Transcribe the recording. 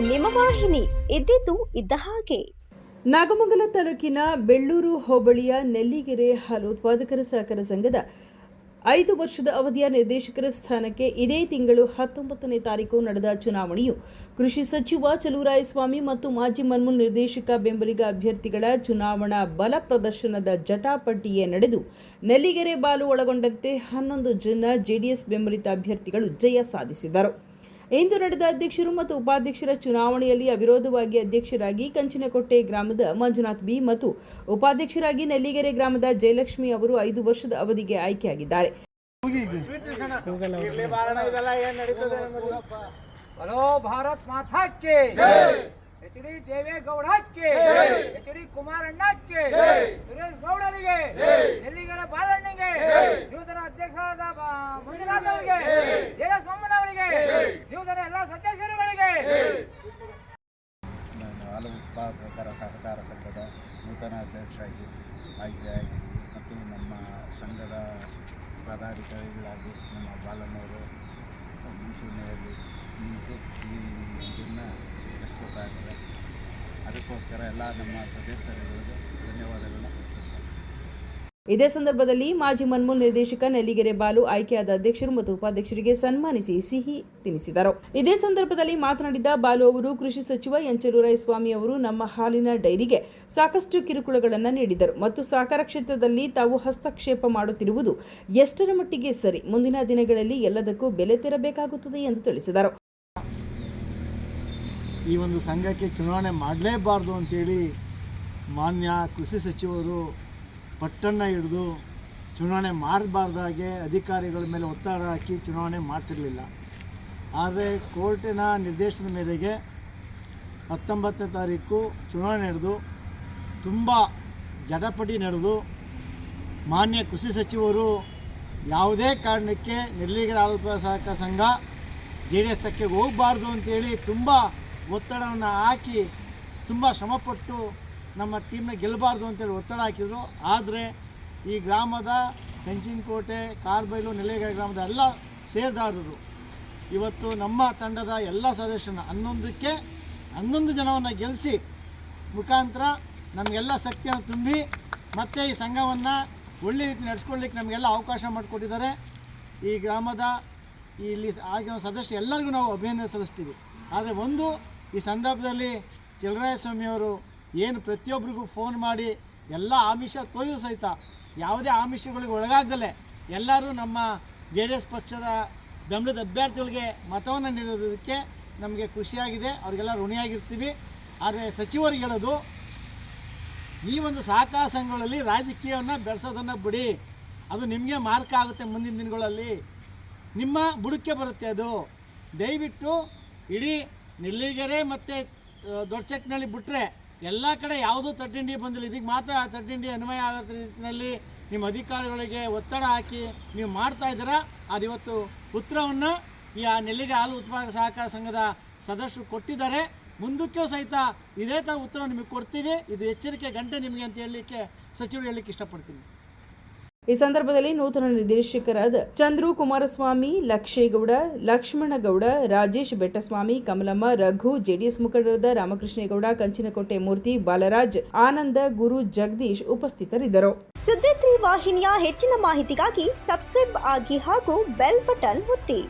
ನಿಮ್ಮ ವಾಹಿನಿ ಇದ್ದಿದ್ದು ಇದ್ದ ಹಾಗೆ. ನಾಗಮಂಗಲ ತಾಲೂಕಿನ ಬೆಳ್ಳೂರು ಹೋಬಳಿಯ ನೆಲ್ಲಿಗೆರೆ ಹಾಲು ಉತ್ಪಾದಕರ ಸಹಕಾರ ಸಂಘದ ಐದು ವರ್ಷದ ಅವಧಿಯ ನಿರ್ದೇಶಕರ ಸ್ಥಾನಕ್ಕೆ ಇದೇ ತಿಂಗಳು ಹತ್ತೊಂಬತ್ತನೇ ತಾರೀಕು ನಡೆದ ಚುನಾವಣೆಯು ಕೃಷಿ ಸಚಿವ ಚಲುವರಾಯಸ್ವಾಮಿ ಮತ್ತು ಮಾಜಿ ಮನ್ಮೂಲ್ ನಿರ್ದೇಶಕ ಬೆಂಬಲಿಗ ಅಭ್ಯರ್ಥಿಗಳ ಚುನಾವಣಾ ಬಲ ಪ್ರದರ್ಶನದ ಜಟಾಪಟ್ಟಿಯೇ ನಡೆದು ನೆಲ್ಲಿಗೆರೆ ಬಾಲು ಒಳಗೊಂಡಂತೆ ಹನ್ನೊಂದು ಜನ ಜೆಡಿಎಸ್ ಬೆಂಬಲಿತ ಅಭ್ಯರ್ಥಿಗಳು ಜಯ ಸಾಧಿಸಿದರು. ಇಂದು ನಡೆದ ಅಧ್ಯಕ್ಷರು ಮತ್ತು ಉಪಾಧ್ಯಕ್ಷರ ಚುನಾವಣೆಯಲ್ಲಿ ಅವಿರೋಧವಾಗಿ ಅಧ್ಯಕ್ಷರಾಗಿ ಕಂಚಿನಕೊಟ್ಟೆ ಗ್ರಾಮದ ಮಂಜುನಾಥ್ ಬಿ ಮತ್ತು ಉಪಾಧ್ಯಕ್ಷರಾಗಿ ನೆಲ್ಲಿಗೆರೆ ಗ್ರಾಮದ ಜಯಲಕ್ಷ್ಮಿ ಅವರು ಐದು ವರ್ಷದ ಅವಧಿಗೆ ಆಯ್ಕೆಯಾಗಿದ್ದಾರೆ. ಹಲೋ ಭಾರತ್ ಮಾತಾಕ್ಕೆ ಎಚ್ ಡಿ ದೇವೇಗೌಡಕ್ಕೆ ಎಚ್ ಡಿ ಕುಮಾರಣ್ಣಕ್ಕೆ ಸುರೇಶ್ ಗೌಡರಿಗೆ ನೆಲ್ಲಿಗರ ಬಾಲಣ್ಣಗೆ ನೂತನ ಅಧ್ಯಕ್ಷರಾದ ಬ- ಮಂಜುನಾಥ್ ಅವರಿಗೆ ವೀರಸ್ವಾಮನವರಿಗೆ ನೂತನ ಎಲ್ಲ ಸದಸ್ಯರುಗಳಿಗೆ ನಾನು ಹಾಲು ಉತ್ಪಾದಕರ ಸಹಕಾರ ಸಂಘದ ನೂತನ ಅಧ್ಯಕ್ಷರಾಗಿ ಆಯ್ಕೆಯಾಗಿದ್ದೀವಿ ಮತ್ತು ನಮ್ಮ ಸಂಘದ ಪದಾಧಿಕಾರಿಗಳಾಗಿ ನಮ್ಮ ಬಾಲನವರು ಮುಂಚೂಣಿಯಲ್ಲಿ ನಿಂತು ಈ ಇದನ್ನು ನಡೆಸ್ಕೊಡ್ತಾ ಇದ್ದಾರೆ. ಅದಕ್ಕೋಸ್ಕರ ಎಲ್ಲ ನಮ್ಮ ಸದಸ್ಯರುಗಳಿಗೆ ಧನ್ಯವಾದಗಳನ್ನ ಇದೇ ಸಂದರ್ಭದಲ್ಲಿ ಮಾಜಿ ಮನ್ಮೂಲ್ ನಿರ್ದೇಶಕ ನೆಲ್ಲಿಗೆರೆ ಬಾಲು ಆಯ್ಕೆಯಾದ ಅಧ್ಯಕ್ಷರು ಮತ್ತು ಉಪಾಧ್ಯಕ್ಷರಿಗೆ ಸನ್ಮಾನಿಸಿ ಸಿಹಿ ತಿನಿಸಿದರು. ಇದೇ ಸಂದರ್ಭದಲ್ಲಿ ಮಾತನಾಡಿದ ಬಾಲು ಅವರು, ಕೃಷಿ ಸಚಿವ ಸ್ವಾಮಿ ಅವರು ನಮ್ಮ ಹಾಲಿನ ಡೈರಿಗೆ ಸಾಕಷ್ಟು ಕಿರುಕುಳಗಳನ್ನು ನೀಡಿದರು ಮತ್ತು ಸಹಕಾರ ಕ್ಷೇತ್ರದಲ್ಲಿ ತಾವು ಹಸ್ತಕ್ಷೇಪ ಮಾಡುತ್ತಿರುವುದು ಎಷ್ಟರ ಮಟ್ಟಿಗೆ ಸರಿ? ಮುಂದಿನ ದಿನಗಳಲ್ಲಿ ಎಲ್ಲದಕ್ಕೂ ಬೆಲೆ ತೆರಬೇಕಾಗುತ್ತದೆ ಎಂದು ತಿಳಿಸಿದರು. ಈ ಒಂದು ಸಂಘಕ್ಕೆ ಚುನಾವಣೆ ಮಾಡಲೇಬಾರ್ದು ಅಂತೇಳಿ ಮಾನ್ಯ ಕೃಷಿ ಸಚಿವರು ಪಟ್ಟನ್ನು ಹಿಡಿದು ಚುನಾವಣೆ ಮಾಡಬಾರ್ದಾಗೆ ಅಧಿಕಾರಿಗಳ ಮೇಲೆ ಒತ್ತಡ ಹಾಕಿ ಚುನಾವಣೆ ಮಾಡ್ತಿರಲಿಲ್ಲ. ಆದರೆ ಕೋರ್ಟಿನ ನಿರ್ದೇಶನದ ಮೇರೆಗೆ ಹತ್ತೊಂಬತ್ತನೇ ತಾರೀಕು ಚುನಾವಣೆ ನಡೆದು ತುಂಬ ಜಟಪಟಿ ನಡೆದು ಮಾನ್ಯ ಕೃಷಿ ಸಚಿವರು ಯಾವುದೇ ಕಾರಣಕ್ಕೆ ನಿರ್ಲೀಗರ ಆರೋಗ್ಯ ಸಹಕಾರ ಸಂಘ ಜೆ ಡಿ ಎಸ್ ತಕ್ಕೆ ಹೋಗಬಾರ್ದು ಅಂತೇಳಿ ತುಂಬ ಒತ್ತಡವನ್ನು ಹಾಕಿ ತುಂಬ ಶ್ರಮಪಟ್ಟು ನಮ್ಮ ಟೀಮ್ನ ಗೆಲ್ಲಬಾರ್ದು ಅಂತೇಳಿ ಒತ್ತಡ ಹಾಕಿದರು. ಆದರೆ ಈ ಗ್ರಾಮದ ಕಂಚಿನಕೋಟೆ ಕಾರ್ಬೈಲು ನೆಲೆಗ ಗ್ರಾಮದ ಎಲ್ಲ ಸೇರ್ದಾರರು. ಇವತ್ತು ನಮ್ಮ ತಂಡದ ಎಲ್ಲ ಸದಸ್ಯನ ಹನ್ನೊಂದಕ್ಕೆ ಹನ್ನೊಂದು ಜನವನ್ನು ಗೆಲ್ಲಿಸಿ ಮುಖಾಂತರ ನಮಗೆಲ್ಲ ಶಕ್ತಿಯನ್ನು ತುಂಬಿ ಮತ್ತೆ ಈ ಸಂಘವನ್ನು ಒಳ್ಳೆ ರೀತಿ ನಡೆಸ್ಕೊಳ್ಳಿಕ್ಕೆ ನಮಗೆಲ್ಲ ಅವಕಾಶ ಮಾಡಿಕೊಟ್ಟಿದ್ದಾರೆ. ಈ ಗ್ರಾಮದ ಇಲ್ಲಿ ಆಗಿರೋ ಸದಸ್ಯ ಎಲ್ಲರಿಗೂ ನಾವು ಅಭಿನಂದನೆ ಸಲ್ಲಿಸ್ತೀವಿ. ಆದರೆ ಒಂದು, ಈ ಸಂದರ್ಭದಲ್ಲಿ ಚಲರಾಯಸ್ವಾಮಿಯವರು ಏನು ಪ್ರತಿಯೊಬ್ಬರಿಗೂ ಫೋನ್ ಮಾಡಿ ಎಲ್ಲ ಆಮಿಷ ತೋರಿಯೂ ಸಹಿತ ಯಾವುದೇ ಆಮಿಷಗಳಿಗೆ ಒಳಗಾಗದಲ್ಲೇ ಎಲ್ಲರೂ ನಮ್ಮ ಜೆ ಡಿ ಎಸ್ ಪಕ್ಷದ ಬೆಂಬಲದ ಅಭ್ಯರ್ಥಿಗಳಿಗೆ ಮತವನ್ನು ನೀಡೋದಕ್ಕೆ ನಮಗೆ ಖುಷಿಯಾಗಿದೆ. ಅವರಿಗೆಲ್ಲ ಋಣಿಯಾಗಿರ್ತೀವಿ. ಆದರೆ ಸಚಿವರಿಗೆ ಹೇಳೋದು, ಈ ಒಂದು ಸಹಕಾರ ಸಂಘಗಳಲ್ಲಿ ರಾಜಕೀಯವನ್ನು ಬೆಳೆಸೋದನ್ನು ಬಿಡಿ. ಅದು ನಿಮಗೆ ಮಾರ್ಕ ಆಗುತ್ತೆ ಮುಂದಿನ ದಿನಗಳಲ್ಲಿ. ನಿಮ್ಮ ಬುಡಕ್ಕೆ ಬರುತ್ತೆ ಅದು. ದಯವಿಟ್ಟು ಇಡೀ ನಿಲ್ಲಿಗೆರೆ ಮತ್ತು ದೊಡ್ಡಚಟ್ನಲ್ಲಿ ಬಿಟ್ಟರೆ ಎಲ್ಲ ಕಡೆ ಯಾವುದೂ ತಟ್ಟಿಂಡಿ ಬಂದಿಲ್ಲ. ಇದಕ್ಕೆ ಮಾತ್ರ ಆ ತಟ್ಟಿಂಡಿ ಅನ್ವಯ ಆಗೋ ರೀತಿಯಲ್ಲಿ ನಿಮ್ಮ ಅಧಿಕಾರಿಗಳಿಗೆ ಒತ್ತಡ ಹಾಕಿ ನೀವು ಮಾಡ್ತಾ ಇದ್ದೀರಾ? ಅದು ಇವತ್ತು ಉತ್ತರವನ್ನು ಈ ಆ ನೆಲ್ಲಿಗೆ ಹಾಲು ಉತ್ಪಾದಕ ಸಹಕಾರ ಸಂಘದ ಸದಸ್ಯರು ಕೊಟ್ಟಿದ್ದಾರೆ. ಮುಂದಕ್ಕೂ ಸಹಿತ ಇದೇ ಥರ ಉತ್ತರ ನಿಮಗೆ ಕೊಡ್ತೀವಿ. ಇದು ಎಚ್ಚರಿಕೆ ಗಂಟೆ ನಿಮಗೆ ಅಂತ ಹೇಳಲಿಕ್ಕೆ ಸಚಿವರು ಹೇಳಲಿಕ್ಕೆ ಇಷ್ಟಪಡ್ತೀನಿ. ಈ ಸಂದರ್ಭದಲ್ಲಿ ನೂತನ ನಿರ್ದೇಶಕರಾದ ಚಂದ್ರು ಕುಮಾರಸ್ವಾಮಿ ಲಕ್ಷೇಗೌಡ, ಲಕ್ಷ್ಮಣಗೌಡ, ರಾಜೇಶ್ ಬೆಟ್ಟಸ್ವಾಮಿ, ಕಮಲಮ್ಮ, ರಘು, ಜೆಡಿಎಸ್ ಮುಖಂಡರಾದ ರಾಮಕೃಷ್ಣೇಗೌಡ ಕಂಚಿನಕೋಟೆ ಮೂರ್ತಿ, ಬಾಲರಾಜ್, ಆನಂದ, ಗುರು ಜಗದೀಶ್ ಉಪಸ್ಥಿತರಿದ್ದರು. ಸುದ್ದಿ ವಾಹಿನಿಯ ಹೆಚ್ಚಿನ ಮಾಹಿತಿಗಾಗಿ ಸಬ್ಸ್ಕ್ರೈಬ್ ಆಗಿ ಹಾಗೂ ಬೆಲ್ ಬಟನ್ ಒತ್ತಿ.